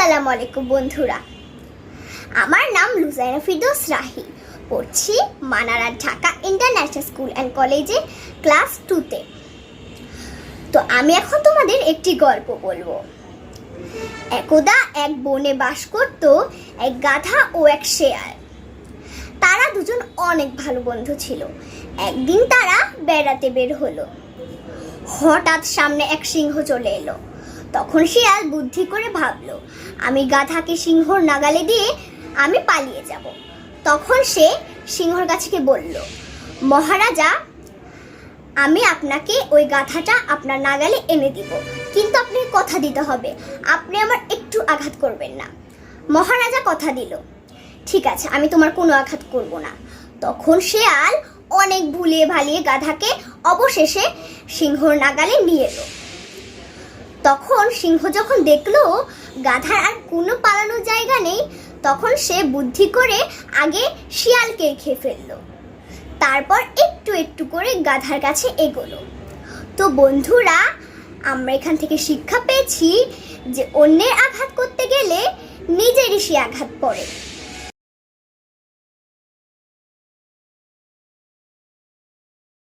আসসালামু আলাইকুম বন্ধুরা। আমার নাম লুজাইনা ফিরদৌস রাহি। পড়ছি Manara Dhaka international school and কলেজে ক্লাস টুতে। তো আমি এখন তোমাদের একটি গল্প বলব। একদা এক বনে বাস করত এক গাধা ও এক শেয়াল। তারা দুজন অনেক ভালো বন্ধু ছিল। একদিন তারা বেড়াতে বের হলো। হঠাৎ সামনে এক সিংহ চলে এলো। তখন সে শিয়াল বুদ্ধি করে ভাবলো, আমি গাধাকে সিংহর নাগালে দিয়ে আমি পালিয়ে যাব। তখন সে সিংহর কাছে গিয়ে বলল, মহারাজা, আমি আপনাকে ওই গাধাটা আপনার নাগালে এনে দিব, কিন্তু আপনাকে কথা দিতে হবে, আপনি আমার একটু আঘাত করবেন না। মহারাজা কথা দিল, ঠিক আছে, আমি তোমার কোনো আঘাত করব না। তখন সে শেয়াল অনেক ভুলিয়ে ভালিয়ে গাধাকে অবশেষে সিংহর নাগালে নিয়ে এলো। তখন সিংহ যখন দেখল গাধার আর কোনো পালানোর জায়গা নেই, তখন সে বুদ্ধি করে আগে শিয়ালকে খেয়ে ফেলল। তারপর একটু একটু করে গাধার কাছে এগোলো। তো বন্ধুরা, আমরা এখান থেকে শিক্ষা পেয়েছি যে অন্যের আঘাত করতে গেলে নিজেরই সে আঘাত পড়ে।